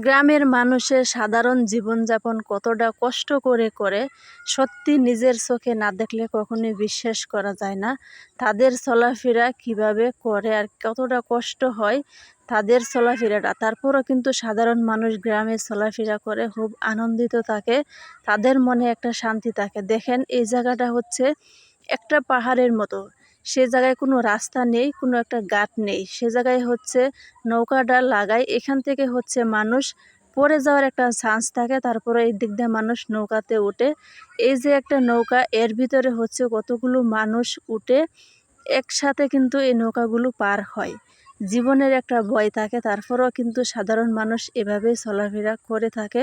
গ্রামের মানুষের সাধারণ জীবনযাপন কতটা কষ্ট করে করে, সত্যি নিজের চোখে না দেখলে কখনোই বিশ্বাস করা যায় না। তাদের চলাফেরা কীভাবে করে আর কতটা কষ্ট হয় তাদের চলাফেরাটা। তারপরও কিন্তু সাধারণ মানুষ গ্রামে চলাফেরা করে, খুব আনন্দিত থাকে, তাদের মনে একটা শান্তি থাকে। দেখেন, এই জায়গাটা হচ্ছে একটা পাহাড়ের মতো। সে জায়গায় কোনো রাস্তা নেই, কোনো একটা গাট নেই। সে জায়গায় হচ্ছে নৌকাটা লাগায়, এখান থেকে হচ্ছে মানুষ পরে যাওয়ার একটা চান্স থাকে, তারপরে এই দিক দিয়ে মানুষ নৌকাতে ওঠে এই যে একটা নৌকা, এর ভিতরে হচ্ছে কতগুলো মানুষ উঠে, একসাথে কিন্তু এই নৌকাগুলো পার হয়। জীবনের একটা ভয় থাকে, তারপরেও কিন্তু সাধারণ মানুষ এভাবেই চলাফেরা করে থাকে।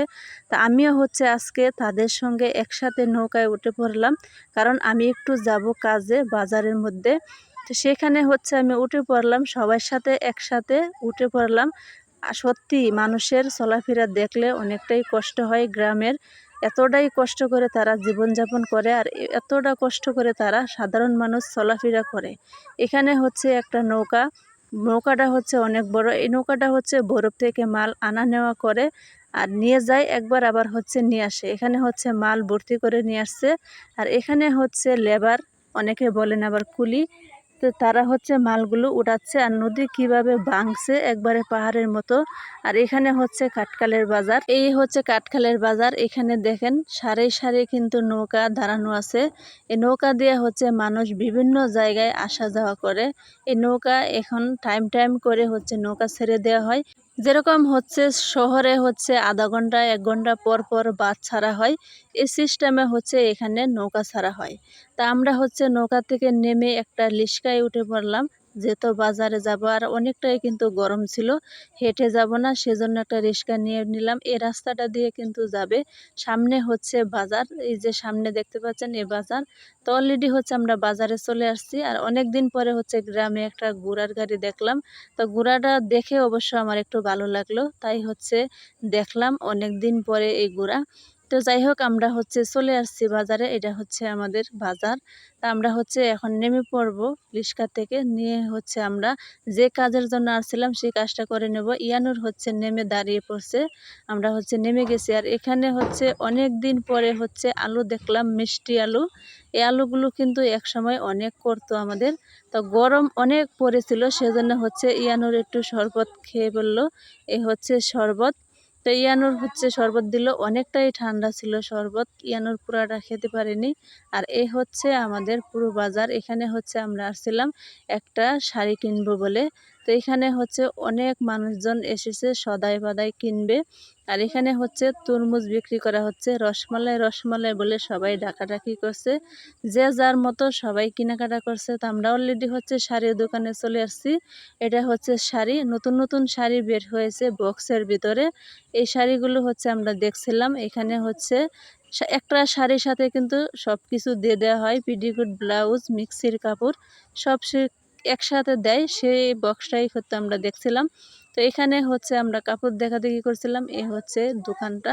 তা আমিও হচ্ছে আজকে তাদের সঙ্গে একসাথে নৌকায় উঠে পড়লাম, কারণ আমি একটু যাব কাজে বাজারের মধ্যে। তো সেখানে হচ্ছে আমি উঠে পড়লাম, সবার সাথে একসাথে উঠে পড়লাম। সত্যি মানুষের চলাফেরা দেখলে অনেকটাই কষ্ট হয় গ্রামের। এতটাই কষ্ট করে তারা জীবনযাপন করে আর এতটা কষ্ট করে তারা সাধারণ মানুষ চলাফেরা করে। এখানে হচ্ছে একটা নৌকা নৌকাটা হচ্ছে অনেক বড়। এই নৌকাটা হচ্ছে বরফ থেকে মাল আনা নেওয়া করে আর নিয়ে যায়, একবার আবার হচ্ছে নিয়ে আসে। এখানে হচ্ছে মাল ভর্তি করে নিয়ে আসছে। আর এখানে হচ্ছে লেবার, অনেকে বলেন আবার কুলি। তো তারা হচ্ছে মালগুলো উঠাচ্ছে আর নদী কীভাবে ভাঙছে একবারে পাহাড়ের মতো। আর এখানে হচ্ছে কাঠকালের বাজার। এই হচ্ছে কাঠকালের বাজার। এখানে দেখেন সারে সারে কিন্তু নৌকা দাঁড়ানো আছে। এই নৌকা দিয়ে হচ্ছে মানুষ বিভিন্ন জায়গায় আসা যাওয়া করে। এই নৌকা এখন টাইম টাইম করে হচ্ছে নৌকা ছেড়ে দেওয়া হয়। যেরকম হচ্ছে শহরে হচ্ছে আধা ঘণ্টা, এক ঘণ্টা পর পর বাস ছাড়া হয়, এই সিস্টেমে হচ্ছে এখানে নৌকা ছাড়া হয়। তা আমরা হচ্ছে নৌকা থেকে নেমে একটা লিস্কায় উঠে পড়লাম। যেহেতু বাজারে যাব আর অনেকটাই কিন্তু গরম ছিল, হেঁটে যাব না, সেজন্য একটা রিক্সা নিয়ে নিলাম। এই রাস্তাটা দিয়ে কিন্তু যাবে। সামনে হচ্ছে বাজার, এই যে সামনে দেখতে পাচ্ছেন এই বাজার। তো অলরেডি হচ্ছে আমরা বাজারে চলে আসছি আর অনেক দিন পরে হচ্ছে গ্রামে একটা ঘোড়ার গাড়ি দেখলাম। তো ঘোড়াটা দেখে অবশ্য আমার একটু ভালো লাগল, তাই হচ্ছে দেখলাম অনেক দিন পরে এই ঘোড়া। তো যাই হোক, আমরা হচ্ছে চলে আসছি বাজারে। এটা হচ্ছে আমাদের বাজার। তা আমরা হচ্ছে এখন নেমে পড়ব রিক্সা থেকে। নিয়ে হচ্ছে আমরা যে কাজের জন্য আসছিলাম, সেই কাজটা করে নেব। ইয়ানুর হচ্ছে নেমে দাঁড়িয়ে পড়ছে। আমরা হচ্ছে নেমে গেছি। আর এখানে হচ্ছে অনেক দিন পরে হচ্ছে আলু দেখলাম, মিষ্টি আলু। এই আলুগুলো কিন্তু এক সময় অনেক করতো আমাদের। তো গরম অনেক পড়েছিল, সেজন্য হচ্ছে ইয়ানুর একটু শরবত খেয়ে বলল, এ হচ্ছে শরবত। তো ইয়ানোর হচ্ছে শরবত দিল। অনেকটাই ঠান্ডা ছিল শরবত। ইয়ানোর পুরাটা খেতে পারেনি। আর এই হচ্ছে আমাদের পুরো বাজার। এখানে হচ্ছে আমরা আসছিলাম একটা শাড়ি কিনবো বলে। তো এখানে হচ্ছে অনেক মানুষজন এসেছে সদাই বাদাই কিনবে। আর এখানে হচ্ছে তরমুজ বিক্রি করা হচ্ছে। রসমালাই রসমালাই বলে সবাই ডাকাডাকি করছে। যে যার মতো সবাই কেনাকাটা করছে। তো আমরা অলরেডি হচ্ছে শাড়ির দোকানে চলে আসছি। এটা হচ্ছে শাড়ি। নতুন নতুন শাড়ি বের হয়েছে বক্সের ভিতরে। এই শাড়িগুলো হচ্ছে আমরা দেখছিলাম। এখানে হচ্ছে একটা শাড়ির সাথে কিন্তু সব কিছু দিয়ে দেওয়া হয়। পিডিকুট, ব্লাউজ, মিক্সির কাপড়, সব একসাথে দেয় সেই বক্সটাই হচ্ছে আমরা দেখছিলাম। তো এখানে হচ্ছে আমরা কাপড় দেখা দেখি করছিলাম। এ হচ্ছে দোকানটা।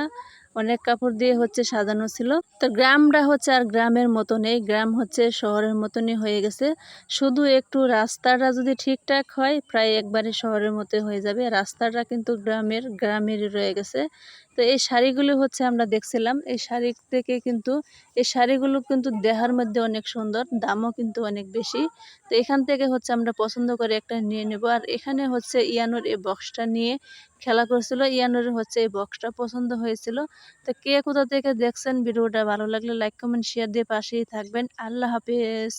অনেক কাপড় দিয়ে হচ্ছে সাজানো ছিল। তো গ্রামটা হচ্ছে আর গ্রামের মতো নেই গ্রাম হচ্ছে শহরের মতনই হয়ে গেছে। শুধু একটু রাস্তাটা যদি ঠিকঠাক হয়, প্রায় একবারে শহরের মতো হয়ে যাবে। রাস্তাটা কিন্তু গ্রামের, গ্রামেরই রয়ে গেছে। তো এই শাড়িগুলো হচ্ছে আমরা দেখছিলাম। এই শাড়ি থেকে কিন্তু, এই শাড়িগুলো কিন্তু দেহার মধ্যে অনেক সুন্দর। দামও কিন্তু অনেক বেশি। তো এখান থেকে হচ্ছে আমরা পছন্দ করে একটা নিয়ে নেব। আর এখানে হচ্ছে ইয়ানুর এই বক্সটা নিয়ে খেলা করছিল। ইয়ানোর হচ্ছে এই বক্সটা পছন্দ হয়েছিল। তো কে কোথা থেকে দেখছেন ভিডিওটা ভালো লাগলে লাইক কমেন্ট শেয়ার দিয়ে পাশেই থাকবেন। আল্লাহ হাফিজ।